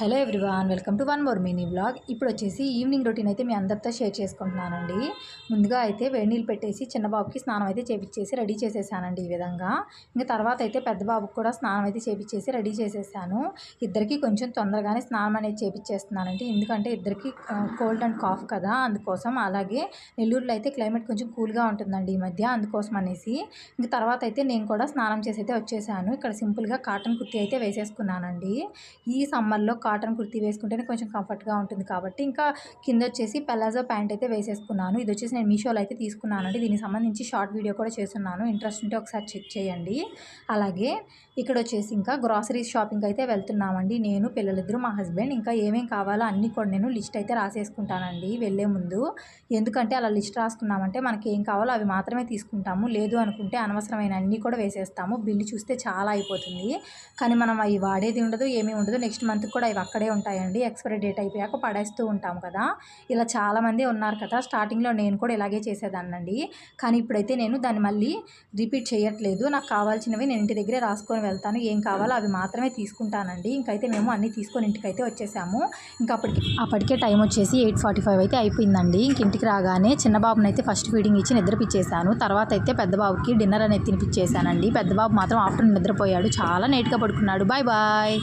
Hello everyone welcome to one more mini vlog. ఇప్పుడు వచ్చేసి evening routine అయితే మీ అందరితో షేర్ చేసుకుంటున్నానండి. ముందుగా అయితే వేడి నీళ్ళు పెట్టేసి చిన్న బాబుకి స్నానం అయితే చేపించేసి రెడీ చేసేసానండి ఈ విధంగా. ఇంకా తర్వాత అయితే పెద్ద బాబుకి కూడా స్నానం అయితే చేపించేసి రెడీ చేసేసాను. ఇద్దరికి కొంచెం తొందరగానే స్నానం అనేది చేపించేస్తున్నానండి ఎందుకంటే ఇద్దరికి కోల్డ్ అండ్ కాఫ్ కదా. అందుకోసం అలాగే నెల్లూరులో అయితే క్లైమేట్ కొంచెం కూల్గా ఉంటుందండి ఈ మధ్య అందుకోసం అనేసి. ఇంక తర్వాత అయితే నేను కూడా స్నానం చేసి అయితే వచ్చేసాను. ఇక్కడ సింపుల్గా కాటన్ కుర్తి అయితే వేసేసుకున్నానండి. ఈ సమ్మర్లో కాటన్ కుర్తీ వేసుకుంటేనే కొంచెం కంఫర్ట్గా ఉంటుంది కాబట్టి ఇంకా కింద వచ్చేసి పెలాజో ప్యాంట్ అయితే వేసేసుకున్నాను. ఇది వచ్చేసి నేను మీషోలో అయితే తీసుకున్నానండి. దీనికి సంబంధించి షార్ట్ వీడియో కూడా చేస్తున్నాను. ఇంట్రెస్ట్ ఉంటే ఒకసారి చెక్ చేయండి. అలాగే ఇక్కడ వచ్చేసి ఇంకా గ్రాసరీస్ షాపింగ్ అయితే వెళ్తున్నామండి. నేను పిల్లలిద్దరు మా హస్బెండ్ ఇంకా ఏమేం కావాలో అన్నీ కూడా నేను లిస్ట్ అయితే రాసేసుకుంటానండి వెళ్ళే ముందు. ఎందుకంటే అలా లిస్ట్ రాసుకున్నామంటే మనకి ఏం కావాలో అవి మాత్రమే తీసుకుంటాము. లేదు అనుకుంటే అనవసరమైన అన్నీ కూడా వేసేస్తాము. బిల్లు చూస్తే చాలా అయిపోతుంది. కానీ మనం అవి వాడేది ఉండదు ఏమీ ఉండదు. నెక్స్ట్ మంత్ కూడా ఇవి అక్కడే ఉంటాయండి. ఎక్స్పైరీ డేట్ అయిపోయాక పడేస్తూ ఉంటాం కదా. ఇలా చాలామంది ఉన్నారు కదా. స్టార్టింగ్లో నేను కూడా ఇలాగే చేసేదాన్నండి. కానీ ఇప్పుడైతే నేను దాన్ని మళ్ళీ రిపీట్ చేయట్లేదు. నాకు కావాల్సినవి నేను ఇంటి దగ్గరే రాసుకొని వెళ్తాను. ఏం కావాలో అవి మాత్రమే తీసుకుంటానండి. ఇంకైతే మేము అన్నీ తీసుకొని ఇంటికైతే వచ్చేసాము. ఇంకా అప్పటికి అప్పటికే టైం వచ్చేసి ఎయిట్ ఫార్టీ ఫైవ్ అయితే అయిపోయిందండి. ఇంక ఇంటికి రాగానే చిన్న బాబుని అయితే ఫస్ట్ ఫీడింగ్ ఇచ్చి నిద్రపిచ్చేసాను. తర్వాత అయితే పెద్ద బాబుకి డిన్నర్ అనేది తినిపించేసానండి పెద్ద బాబు మాత్రం ఆఫ్టర్నూన్ నిద్రపోయాడు. చాలా నేట్గా పడుకున్నాడు. Bye bye.